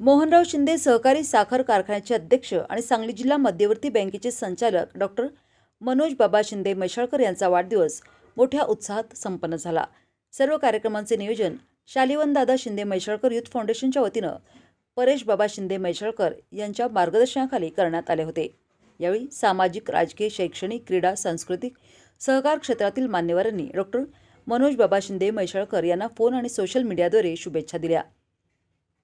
मोहनराव शिंदे सहकारी साखर कारखान्याचे अध्यक्ष आणि सांगली जिल्हा मध्यवर्ती बँकेचे संचालक डॉक्टर मनोज बाबा शिंदे मैशाळकर यांचा वाढदिवस मोठ्या उत्साहात संपन्न झाला. सर्व कार्यक्रमांचे नियोजन शालिवनदादा शिंदे मैशाळकर युथ फाउंडेशनच्या वतीनं परेश बाबा शिंदे मैशाळकर यांच्या मार्गदर्शनाखाली करण्यात आले होते. यावेळी सामाजिक राजकीय शैक्षणिक क्रीडा सांस्कृतिक सहकार क्षेत्रातील मान्यवरांनी डॉक्टर मनोज बाबा शिंदे मैशाळकर यांना फोन आणि सोशल मीडियाद्वारे शुभेच्छा दिल्या.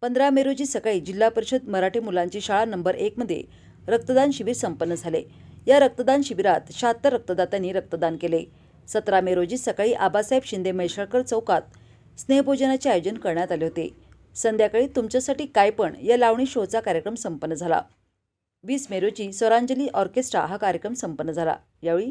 पंधरा मे रोजी सकाळी जिल्हा परिषद मराठी मुलांची शाळा नंबर एकमध्ये रक्तदान शिबिर संपन्न झाले. या रक्तदान शिबिरात शहात्तर रक्तदात्यांनी रक्तदान केले. सतरा मे रोजी सकाळी आबासाहेब शिंदे मैशाळकर चौकात स्नेहभोजनाचे आयोजन करण्यात आले होते. संध्याकाळी तुमच्यासाठी काय पण या लावणी शोचा कार्यक्रम संपन्न झाला. वीस मे रोजी स्वरांजली ऑर्केस्ट्रा हा कार्यक्रम संपन्न झाला. यावेळी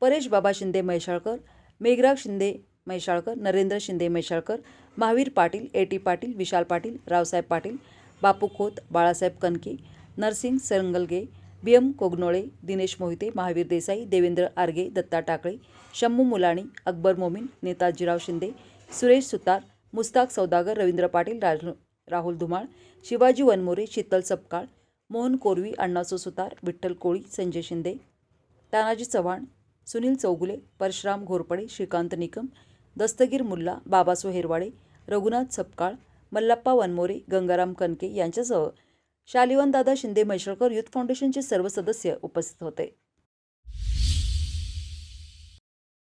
Paresh Baba Shinde Maishalkar Meghraj Shinde Maishalkar Narendra Shinde Maishalkar Mahavir Patil A T Patil Vishal Patil Raosaheb Patil Bapu Khot Balasaheb Kanake Narsing Sarangalage B M Kognole Dinesh Mohite Mahavir Desai Devendra Arge Datta Takale Shammu Mulani Akbar Momin Netajirao Shinde Suresh Sutar Mushtaq Saudagar Ravindra Patil Raj Rahul Dhumal Shivaji Vanmore Sheetal Sapkal Mohan Korvi Annaso Sutar Vitthal Koli Sanjay Shinde Tanaji Chavan Sunil Chougule Parshuram Ghorpade Shrikant Nikam Dastagir Mulla Babaso Herwade Raghunath Sapkal Mallappa Vanmore Gangaram Kanake यांच्यासह शालिवनदादा Shinde मैशळकर youth फाउंडेशनचे सर्व सदस्य उपस्थित होते.